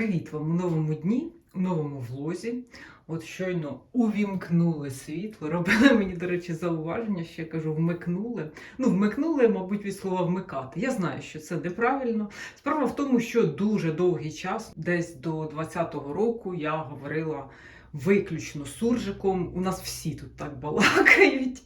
Привіт вам у новому дні, у новому влозі. От щойно увімкнули світло. Робили мені, до речі, зауваження, що я кажу, вмикнули. Ну, вмикнули, мабуть, від слова вмикати. Я знаю, що це неправильно. Справа в тому, що дуже довгий час, десь до 20-го року, я говорила. Виключно суржиком, у нас всі тут так балакають.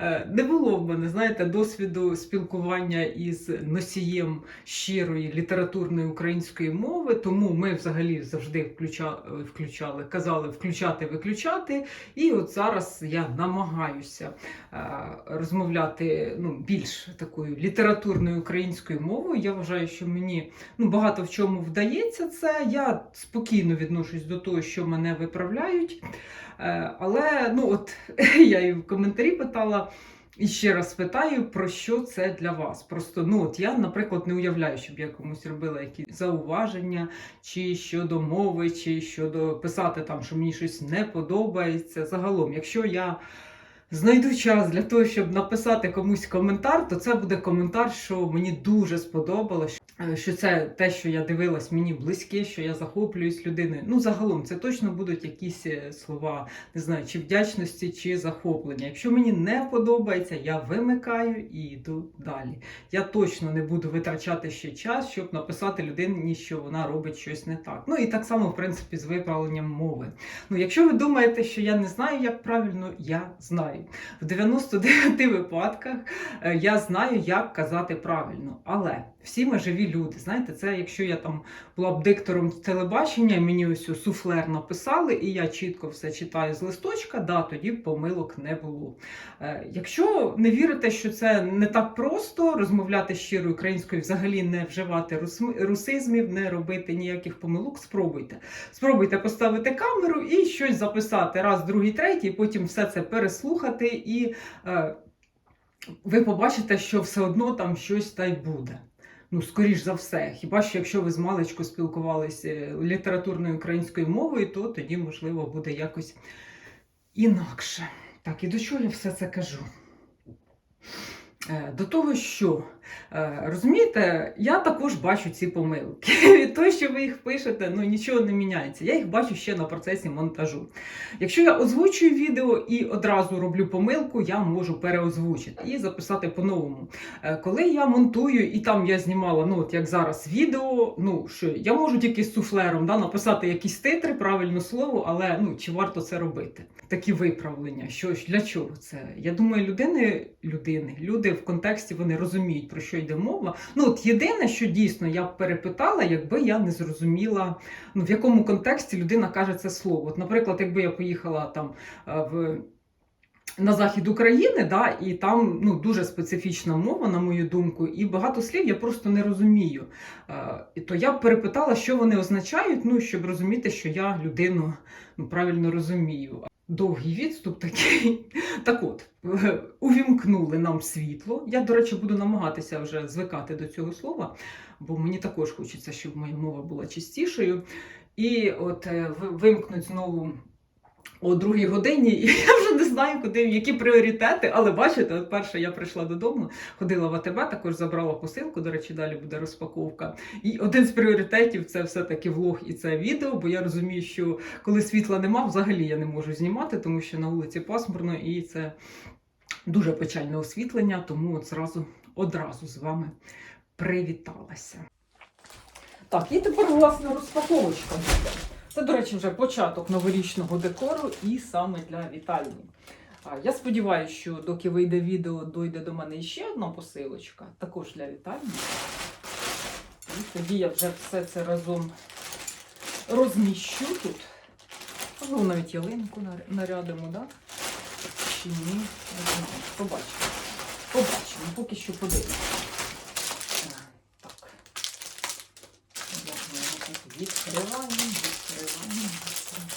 Е, Не було в мене, знаєте, досвіду спілкування із носієм щирої літературної української мови, тому ми взагалі завжди включа, е, включали, казали включати, виключати. І от зараз я намагаюся е, розмовляти ну, більш такою літературною українською мовою. Я вважаю, що мені ну, багато в чому вдається це. Я спокійно відношусь до того, що мене виправляють. Але ну от я і в коментарі питала. І ще раз питаю, про що це для вас. Просто ну от я, наприклад, не уявляю, щоб я комусь робила якісь зауваження, чи щодо мови, чи щодо писати там, що мені щось не подобається. Загалом, якщо я знайду час для того, щоб написати комусь коментар, то це буде коментар, що мені дуже сподобалось. е, Що це те, що я дивилась, мені близьке, що я захоплююсь людиною. Ну, загалом, це точно будуть якісь е, слова, не знаю, чи вдячності, чи захоплення. Якщо мені не подобається, я вимикаю і йду далі. Я точно не буду витрачати ще час, щоб написати людині, що вона робить щось не так. Ну і так само, в принципі, з виправленням мови. Ну, якщо ви думаєте, що я не знаю, як правильно, я знаю. В 99 випадках е, я знаю, як казати правильно. Але всі ми живі люди. Знаєте, це якщо я там була б диктором телебачення, мені ось суфлер написали, і я чітко все читаю з листочка, да, тоді помилок не було. Е, Якщо не вірите, що це не так просто розмовляти щиро українською, взагалі не вживати русизмів, не робити ніяких помилок, спробуйте. Спробуйте поставити камеру і щось записати раз, другий, третій, потім все це переслухати, і е, ви побачите, що все одно там щось та й буде. Ну, скоріш за все, хіба що якщо ви з маличку спілкувалися літературною українською мовою, то тоді, можливо, буде якось інакше. Так, і до чого я все це кажу? Е, До того, що е, розумієте, я також бачу ці помилки. Від того, що ви їх пишете, ну нічого не міняється. Я їх бачу ще на процесі монтажу. Якщо я озвучую відео і одразу роблю помилку, я можу переозвучити і записати по-новому. Е, Коли я монтую, і там я знімала, ну от як зараз відео, ну що я можу тільки з суфлером да, написати якісь титри, правильне слово, але ну чи варто це робити? Такі виправлення. Що для чого це? Я думаю, людини, людини, люди в контексті вони розуміють про що йде мова. Ну от єдине, що дійсно я б перепитала, якби я не зрозуміла, ну в якому контексті людина каже це слово. От, наприклад, якби я поїхала там е, в. На захід України, да, і там ну, дуже специфічна мова, на мою думку, і багато слів я просто не розумію. Е, то я б перепитала, що вони означають, ну, щоб розуміти, що я людину ну, правильно розумію. Довгий відступ такий. Так от, увімкнули нам світло. Я, до речі, буду намагатися вже звикати до цього слова, бо мені також хочеться, щоб моя мова була чистішою. І от е, вимкнуть знову о другій годині, і я вже не знаю, куди які пріоритети. Але бачите, от перше я прийшла додому, ходила в АТБ, також забрала посилку. До речі, далі буде розпаковка. І один з пріоритетів це все-таки влог і це відео, бо я розумію, що коли світла нема, взагалі я не можу знімати, тому що на вулиці пасмурно і це дуже печальне освітлення, тому от зразу одразу з вами привіталася. Так, і тепер власне розпаковочка. Це, до речі, вже початок новорічного декору і саме для вітальні. Я сподіваюся, що доки вийде відео, дойде до мене ще одна посилочка, також для вітальні. І тоді я вже все це разом розміщу тут. Можливо, навіть ялинку нарядимо, да? Чи ні? Побачимо. Побачимо, поки що подивимося. Е, Так. Відкриваємо, відкриваємо, відкриваємо.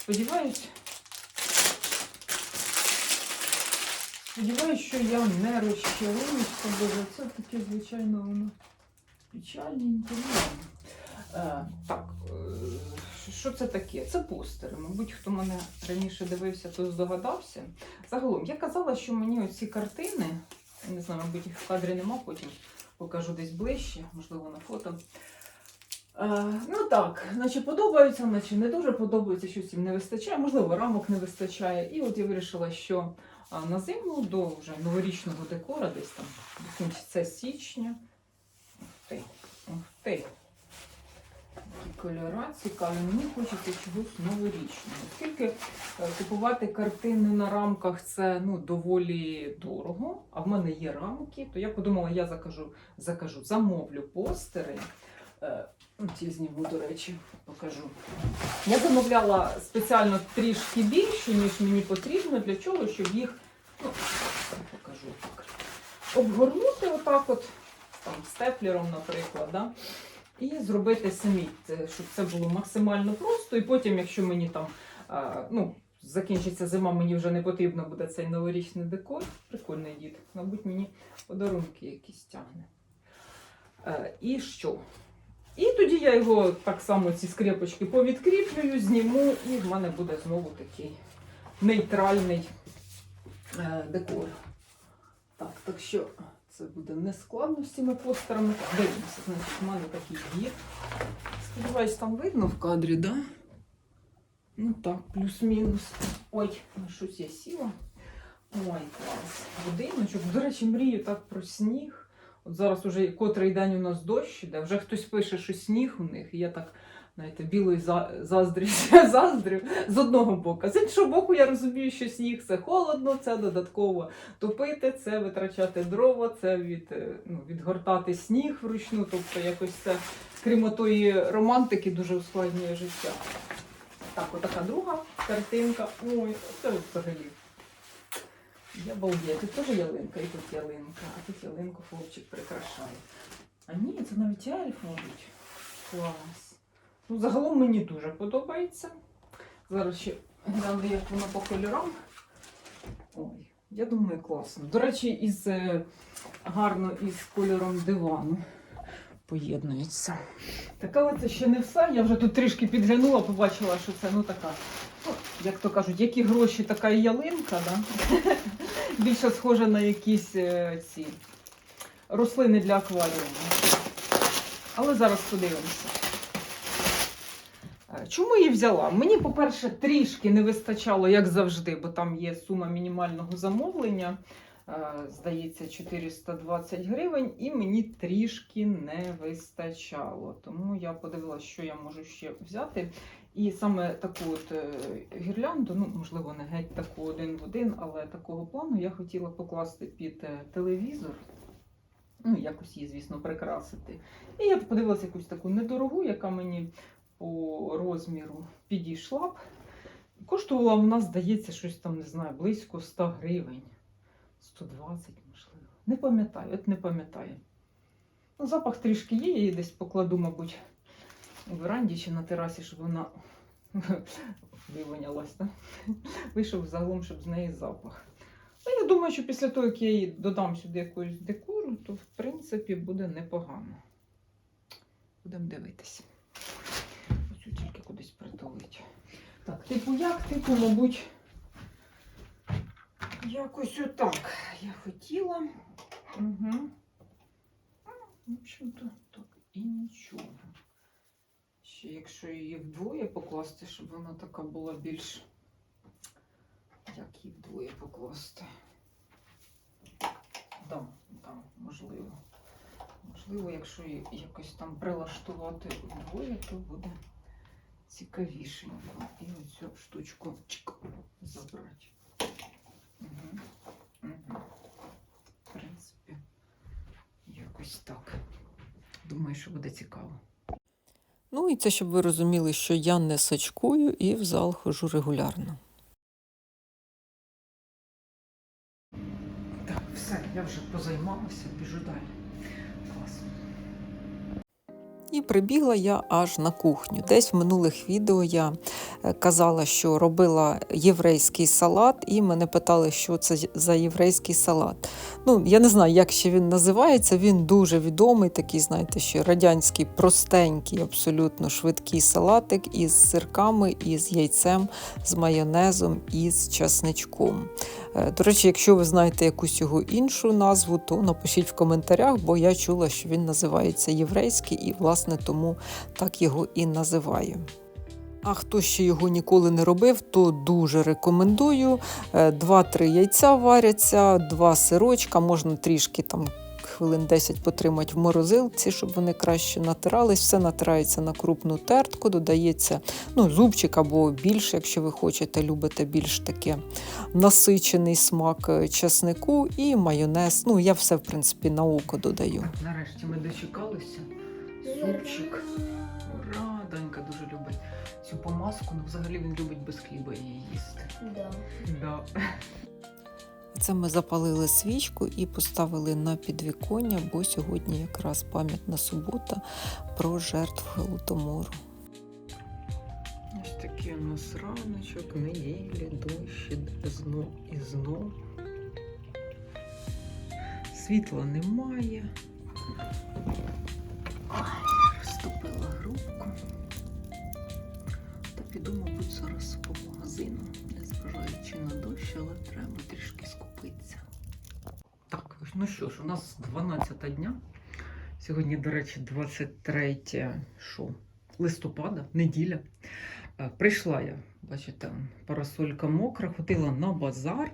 Сподіваюсь. Сподіваюсь, що я не розчаруюся, бо це таке, звичайно, воно печальненьке. Ну. Е, так, е, що це таке? Це постери. Мабуть, хто мене раніше дивився, то здогадався. Загалом, я казала, що мені оці картини, я не знаю, мабуть, їх в кадрі нема, потім покажу десь ближче, можливо, на фото. Е, ну так, наче подобаються, наче не дуже подобається, щось їм не вистачає, можливо, рамок не вистачає. І от я вирішила, що на зиму до вже новорічного декора, десь там до кінця січня. Ти, ух ти. Такі кольора цікаві. Мені хочеться чогось новорічного. Оскільки е, купувати картини на рамках це ну, доволі дорого, а в мене є рамки, то я подумала, я закажу, закажу замовлю постери. Е, Ці до речі, покажу. Я замовляла спеціально трішки більше, ніж мені потрібно, для чого, щоб їх, ну, покажу обгорнути отак от, там, степлером, наприклад, да? і зробити самі, щоб це було максимально просто. І потім, якщо мені там а, ну, закінчиться зима, мені вже не потрібно буде цей новорічний декор. Прикольний дід. Мабуть, мені подарунки якісь тягне. Е, і що? І тоді я його так само, ці скрепочки повідкріплюю, зніму, і в мене буде знову такий нейтральний е, декор. Так, так що це буде не складно з цими постерами. Дивимося, значить, в мене такий дід. Сподіваюсь, там видно в кадрі, да? Ну так, плюс-мінус. Ой, на щось я сіла. Ой, клас. Будиночок. До речі, мрію так про сніг. От зараз уже котрий день у нас дощ іде, вже хтось пише, що сніг у них, і я так, знаєте, білою за- заздрю, заздрю з одного боку. З іншого боку, я розумію, що сніг це холодно, це додатково топити, це витрачати дрова, це від, е, ну, відгортати сніг вручну. Тобто якось це, крім тої романтики, дуже ускладнює життя. Так, отака друга картинка. Ой, це взагалі. Я балдею. Тут теж ялинка, і тут ялинка, а тут ялинку хлопчик прикрашає. А ні, це навіть ельф, мабуть. Клас. Ну, загалом мені дуже подобається. Зараз ще гляну, як воно по кольорам. Ой, я думаю, класно. До речі, із, е, гарно із кольором дивану поєднується. Так, але це ще не все. Я вже тут трішки підглянула, побачила, що це ну така, як то кажуть, які гроші, така і ялинка, да? більше схожа на якісь е, ці рослини для акваріуму. Але зараз подивимося. Е, Чому її взяла? Мені, по-перше, трішки не вистачало, як завжди, бо там є сума мінімального замовлення. е, Здається, 420 гривень, і мені трішки не вистачало. Тому я подивилася, що я можу ще взяти. І саме таку от е, гірлянду, ну, можливо, не геть таку один в один, але такого плану я хотіла покласти під е, телевізор. Ну, якось її, звісно, прикрасити. І я подивилася якусь таку недорогу, яка мені по розміру підійшла б. Коштувала вона, здається, щось там, не знаю, близько 100 гривень. 120, можливо. Не пам'ятаю, от не пам'ятаю. Ну, запах трішки є, я її десь покладу, мабуть, у веранді чи на терасі, щоб вона вивонялась. Вийшов загалом, щоб з неї запах. Ну, я думаю, що після того, як я її додам сюди якусь декору, то в принципі буде непогано. Будемо дивитись. Оцю тільки кудись притулить. Так, типу як? Типу, мабуть, якось отак я хотіла. Угу. В общем-то, так і нічого. Ще якщо її вдвоє покласти, щоб вона така була більш. Як її вдвоє покласти? Да, да, можливо. Можливо, якщо її якось там прилаштувати вдвоє, то буде цікавішенько. І оцю штучку забрати. Угу. Угу. В принципі, якось так. Думаю, що буде цікаво. Ну і це щоб ви розуміли, що я не сачкую і в зал хожу регулярно. Так, все, я вже позаймалася, біжу далі. Класно. І прибігла я аж на кухню. Десь в минулих відео я е, казала, що робила єврейський салат, і мене питали, що це за єврейський салат. Ну, я не знаю, як ще він називається. Він дуже відомий, такий, знаєте, ще радянський, простенький, абсолютно швидкий салатик із сирками, із яйцем, з майонезом і з часничком. Е, До речі, якщо ви знаєте якусь його іншу назву, то напишіть в коментарях, бо я чула, що він називається єврейський, і власне власне, тому так його і називаю. А хто ще його ніколи не робив, то дуже рекомендую. Е, Два-три яйця варяться, два сирочка, можна трішки там хвилин 10 потримати в морозилці, щоб вони краще натирались. Все натирається на крупну тертку, додається ну, зубчик або більше, якщо ви хочете, любите більш таке насичений смак е, чеснику і майонез. Ну, я все, в принципі, на око додаю. Нарешті ми дочекалися. Супчик. Ура! Данька дуже любить цю помазку. Ну, взагалі він любить без хліба її їсти. Да. Да. Це ми запалили свічку і поставили на підвіконня, бо сьогодні якраз пам'ятна субота про жертв голодомору. Ось такий у нас раночок, неділі, дощ іде знов і знов. Світла немає. Ой, грубку. Та піду, мабуть, зараз по магазину, незважаючи на дощ, але треба трішки скупитися. Так, ну що ж, у нас 12 дня. Сьогодні, до речі, 23 що? листопада, неділя. Е, Прийшла я, бачите, парасолька мокра, ходила на базар.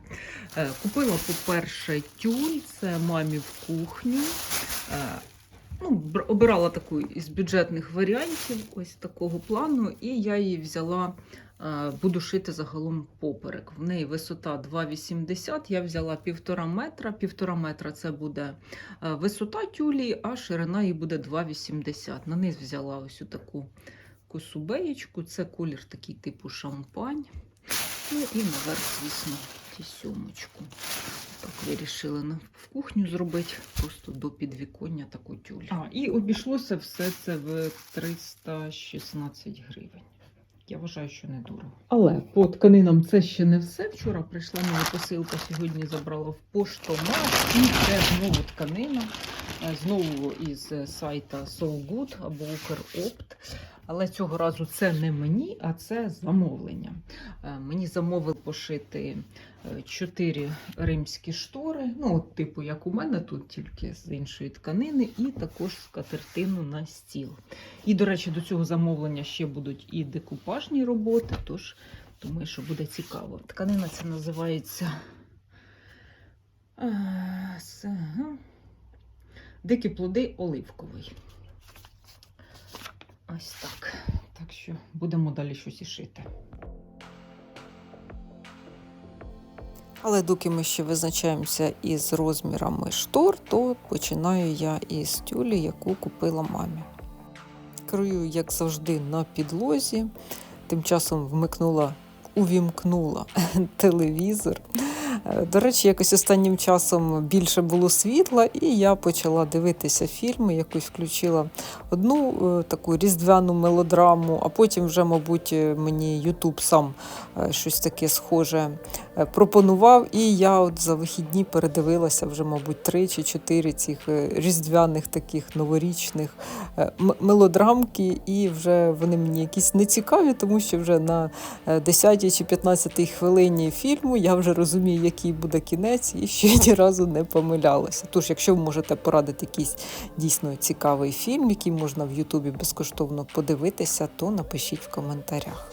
Е, Купила, по-перше, тюль, це мамі в кухню. Ну, обирала таку із бюджетних варіантів, ось такого плану, і я її взяла, е, буду шити загалом поперек. В неї висота 2,80, я взяла півтора метра. Півтора метра це буде е, висота тюлі, а ширина її буде 2,80. На низ взяла ось таку косубеєчку, це колір такий типу шампань. Ну і наверх, звісно, тісьомочку. Так вирішили на, в кухню зробити, просто до підвіконня таку тюль. А, і обійшлося все це в 316 гривень. Я вважаю, що не дорого. Але по тканинам це ще не все. Вчора прийшла мені посилка, сьогодні забрала в поштомат. І це знову тканина. Е, Знову із е, сайта So Good або Укропт. Але цього разу це не мені, а це замовлення. Е, Мені замовили пошити е, чотири римські штори, ну, от, типу, як у мене тут, тільки з іншої тканини, і також скатертину на стіл. І, до речі, до цього замовлення ще будуть і декупажні роботи, тож думаю, що буде цікаво. Тканина це називається. е, з- ага. Дикі плоди оливковий. Ось так. Так що будемо далі щось і шити. Але доки ми ще визначаємося із розмірами штор, то починаю я із тюлі, яку купила мамі. Крою, як завжди, на підлозі. Тим часом вмикнула, увімкнула телевізор. Е, До речі, якось останнім часом більше було світла, і я почала дивитися фільми. Якось включила одну е, таку різдвяну мелодраму, а потім вже, мабуть, е, мені Ютуб сам щось таке схоже пропонував. І я от за вихідні передивилася вже, мабуть, три чи чотири цих різдвяних таких новорічних мелодрамки, і вже вони мені якісь не цікаві, тому що вже на е, 10 чи 15 хвилині фільму я вже розумію, який буде кінець, і ще ні разу не помилялася. Тож, якщо ви можете порадити якийсь дійсно цікавий фільм, який можна в Ютубі безкоштовно подивитися, то напишіть в коментарях.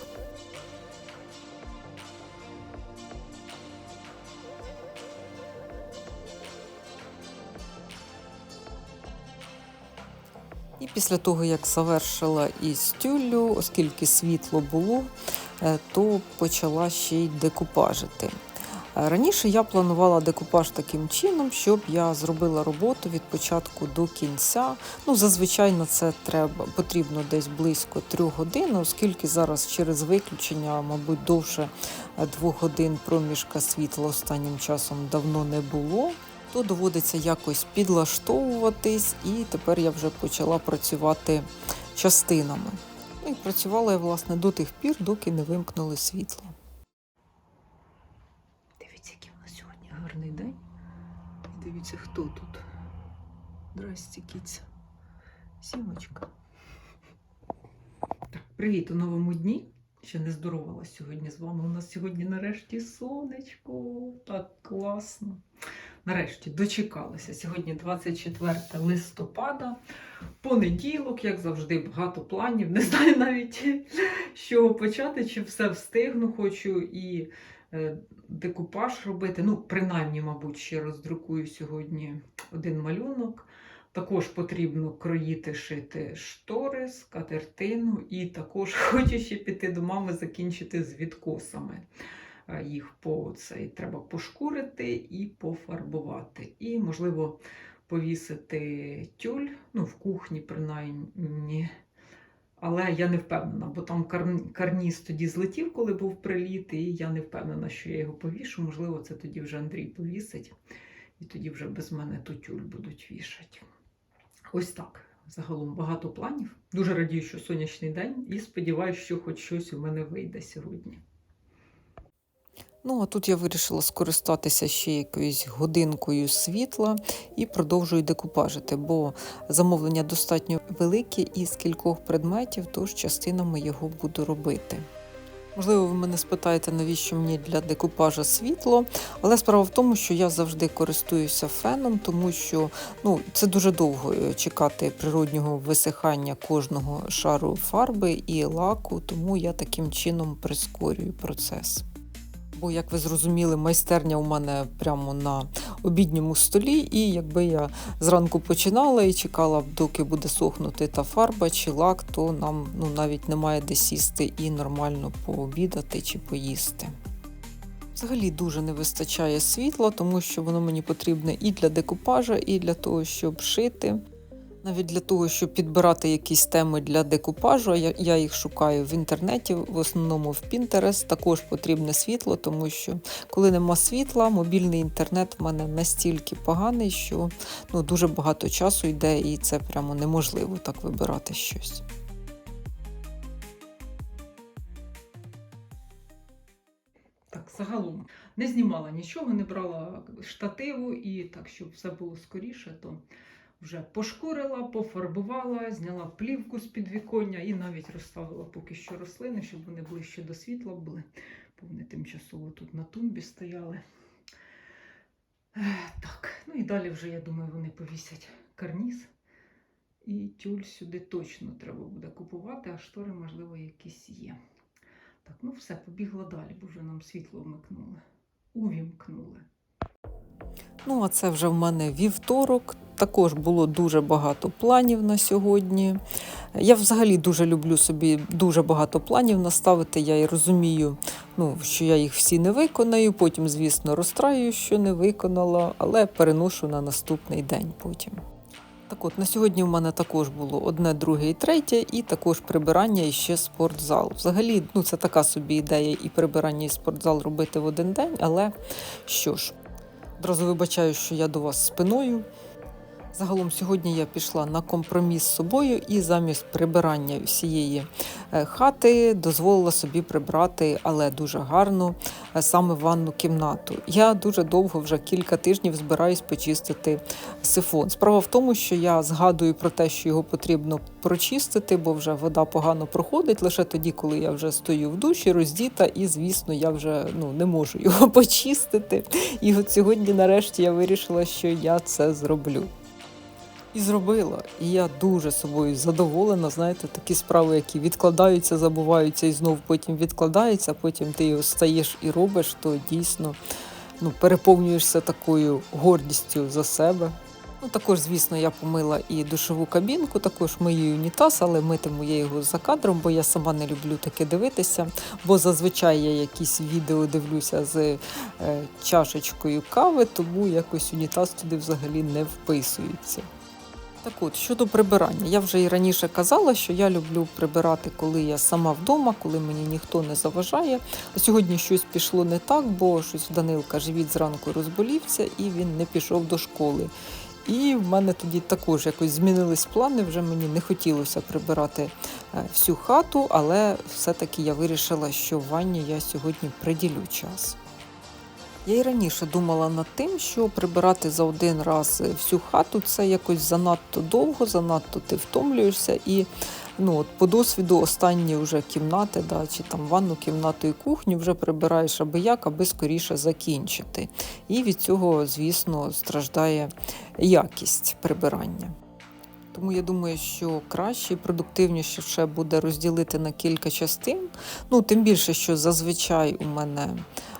І після того, як завершила із тюллю, оскільки світло було, е, то почала ще й декупажити. Раніше я планувала декупаж таким чином, щоб я зробила роботу від початку до кінця. Ну, зазвичай на це треба потрібно десь близько трьох годин, оскільки зараз через виключення, мабуть, довше е, двох годин проміжка світла останнім часом давно не було. То доводиться якось підлаштовуватись, і тепер я вже почала працювати частинами. Ну і працювала я, власне, до тих пір, доки не вимкнули світло. Дивіться, який у нас сьогодні гарний день. І дивіться, хто тут. Здрасте, кіця. Сімочка. Привіт у новому дні. Ще не здоровалась сьогодні з вами. У нас сьогодні нарешті сонечко. Так класно. нарешті дочекалася. Сьогодні 24 листопада, понеділок, як завжди, багато планів. Не знаю навіть з чого почати, чи все встигну. Хочу і декупаж робити. Ну, принаймні, мабуть, ще роздрукую сьогодні один малюнок. Також потрібно кроїти, шити штори, скатертину, і також хочу ще піти до мами закінчити з відкосами. Е, Їх по цей треба пошкурити і пофарбувати. І, можливо, повісити тюль, ну, в кухні, принаймні. Але я не впевнена, бо там карніс тоді злетів, коли був приліт, і я не впевнена, що я його повішу. Можливо, це тоді вже Андрій повісить, і тоді вже без мене ту тюль будуть вішати. Ось так. Загалом багато планів. Дуже радію, що сонячний день, і сподіваюся, що хоч щось у мене вийде сьогодні. Ну, а тут я вирішила скористатися ще якоюсь годинкою світла і продовжую декупажити, бо замовлення достатньо велике і з кількох предметів, тож частинами його буду робити. Можливо, ви мене спитаєте, навіщо мені для декупажа світло, але справа в тому, що я завжди користуюся феном, тому що ну, це дуже довго е, чекати природнього висихання кожного шару фарби і лаку, тому я таким чином прискорюю процес. Бо, як ви зрозуміли, майстерня у мене прямо на обідньому столі, і якби я зранку починала і чекала, доки буде сохнути та фарба чи лак, то нам ну, навіть немає де сісти і нормально пообідати чи поїсти. Взагалі дуже не вистачає світла, тому що воно мені потрібне і для декупажа, і для того, щоб шити. Навіть для того, щоб підбирати якісь теми для декупажу, я, їх шукаю в інтернеті, в основному в Pinterest. Також потрібне світло, тому що коли нема світла, мобільний інтернет в мене настільки поганий, що ну, дуже багато часу йде, і це прямо неможливо так вибирати щось. Так, загалом не знімала нічого, не брала штативу, і так, щоб все було скоріше, то вже пошкурила, пофарбувала, зняла плівку з підвіконня і навіть розставила поки що рослини, щоб вони ближче до світла були. Бо вони тимчасово тут на тумбі стояли. Так, ну і далі вже, я думаю, вони повісять карніз. І тюль сюди точно треба буде купувати, а штори, можливо, якісь є. Так, ну все, побігла далі, бо вже нам світло вмикнули. Увімкнули. Ну, а це вже в мене вівторок. Також було дуже багато планів на сьогодні. Я взагалі дуже люблю собі дуже багато планів наставити. Я і розумію, ну, що я їх всі не виконаю. Потім, звісно, розстраю, що не виконала, але переношу на наступний день потім. Так от, на сьогодні в мене також було одне, друге і третє, і також прибирання і ще спортзал. Взагалі, ну це така собі ідея і прибирання, і спортзал робити в один день, але що ж, Одразу вибачаю, що я до вас спиною. Загалом сьогодні я пішла на компроміс з собою і замість прибирання всієї е, хати дозволила собі прибрати, але дуже гарно, е, саме ванну кімнату. Я дуже довго, вже кілька тижнів, збираюсь почистити сифон. Справа в тому, що я згадую про те, що його потрібно прочистити, бо вже вода погано проходить лише тоді, коли я вже стою в душі, роздіта, і звісно, я вже ну не можу його почистити. І от сьогодні, нарешті, я вирішила, що я це зроблю. І зробила. І я дуже собою задоволена. Знаєте, такі справи, які відкладаються, забуваються і знов потім відкладаються, потім ти його стаєш і робиш, то дійсно ну, переповнюєшся такою гордістю за себе. Ну, також, звісно, я помила і душову кабінку, також мию унітаз, але митиму я його за кадром, бо я сама не люблю таке дивитися. Бо зазвичай я якісь відео дивлюся з е, чашечкою кави, тому якось унітаз туди взагалі не вписується. Так от, щодо прибирання, я вже і раніше казала, що я люблю прибирати, коли я сама вдома, коли мені ніхто не заважає. А сьогодні щось пішло не так, бо щось Данилка живіт зранку розболівся і він не пішов до школи. І в мене тоді також якось змінились плани. Вже мені не хотілося прибирати е, всю хату, але все-таки я вирішила, що в ванні я сьогодні приділю час. Я й раніше думала над тим, що прибирати за один раз всю хату це якось занадто довго, занадто ти втомлюєшся. І Ну, от по досвіду останні вже кімнати, да, чи там ванну кімнату і кухню вже прибираєш аби як, аби скоріше закінчити. І від цього, звісно, страждає якість прибирання. Тому я думаю, що краще і продуктивніше ще буде розділити на кілька частин. Ну, тим більше, що зазвичай у мене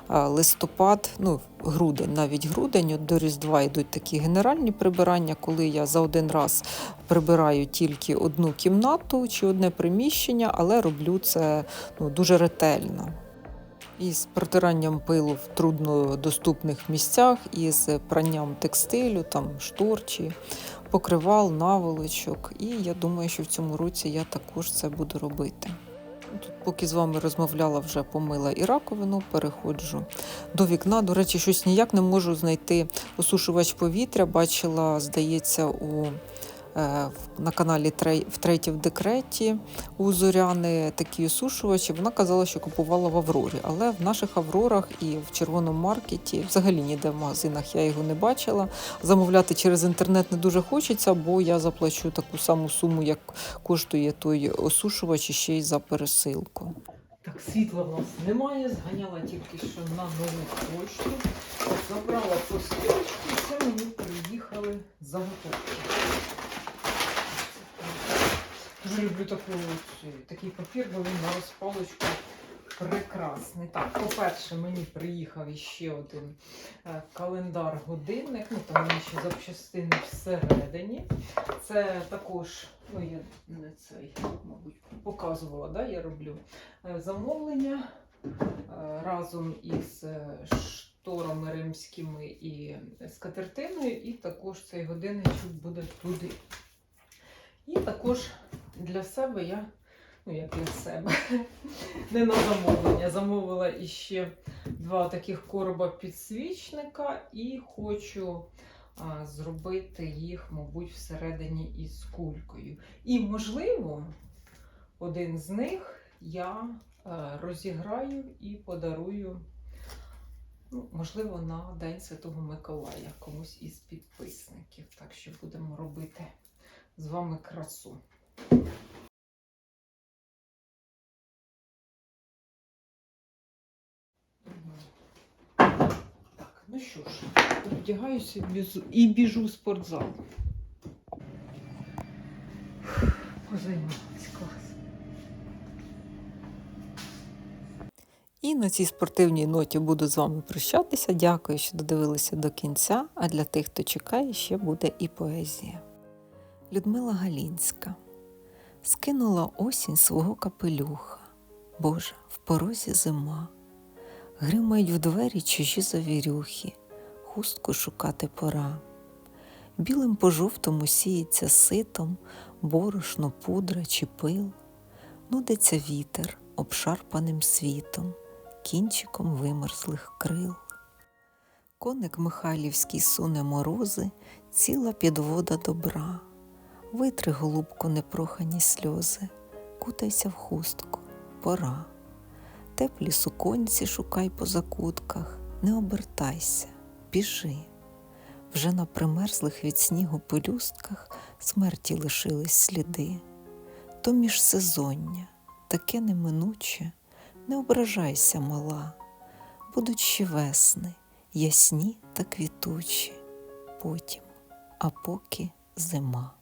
листопад, ну, грудень, навіть грудень, от до Різдва йдуть такі генеральні прибирання, коли я за один раз прибираю тільки одну кімнату чи одне приміщення, але роблю це ну, дуже ретельно. І з протиранням пилу в труднодоступних місцях, і з пранням текстилю, там штор чи покривал, наволочок. І я думаю, що в цьому році я також це буду робити. Тут, поки з вами розмовляла, вже помила і раковину, переходжу до вікна. До речі, щось ніяк не можу знайти осушувач повітря. Бачила, здається, у, на каналі «Трей- в декреті у Зоряни такі осушувачі. Вона казала, що купувала в Аврорі. Але в наших Аврорах і в червоному маркеті, взагалі ніде в магазинах я його не бачила. Замовляти через інтернет не дуже хочеться, бо я заплачу таку саму суму, як коштує той осушувач ще й за пересилку. Так, світла в нас немає, зганяла тільки що на нову почту. Забрала посилочку, і це мені приїхали заготовки. Дуже люблю таку, такий папір, бо він на розпалочку прекрасний. Так, по-перше, мені приїхав іще один е, календар-годинник, ну там ще запчастини всередині. Це також, ну я не цей, мабуть, показувала, да, я роблю е, замовлення е, разом із шторами римськими і скатертиною, і також цей годинничок буде туди. І також для себе я, ну як для себе, не на замовлення. Замовила іще два таких короба підсвічника і хочу а, зробити їх, мабуть, всередині із кулькою. І, можливо, один з них я е, розіграю і подарую, ну, можливо, на День Святого Миколая комусь із підписників. Так що будемо робити з вами красу. Так, ну що ж, вдягаюся і біжу в спортзал. Позаймалась клас. І на цій спортивній ноті буду з вами прощатися. Дякую, що додивилися до кінця. А для тих, хто чекає, ще буде і поезія. Людмила Галінська скинула осінь свого капелюха. Боже, в порозі зима. Гримають в двері чужі завірюхи, хустку шукати пора. Білим по жовтому сіється ситом, борошно, пудра чи пил. Нудиться вітер обшарпаним світом, кінчиком вимерзлих крил. Коник Михайлівський суне морози, ціла підвода добра. Витри, голубко, непрохані сльози, кутайся в хустку, пора. Теплі суконці шукай по закутках, не обертайся, біжи. Вже на примерзлих від снігу пелюстках смерті лишились сліди. То міжсезоння, таке неминуче, не ображайся, мала, будуть ще весни, ясні та квітучі, потім, а поки зима.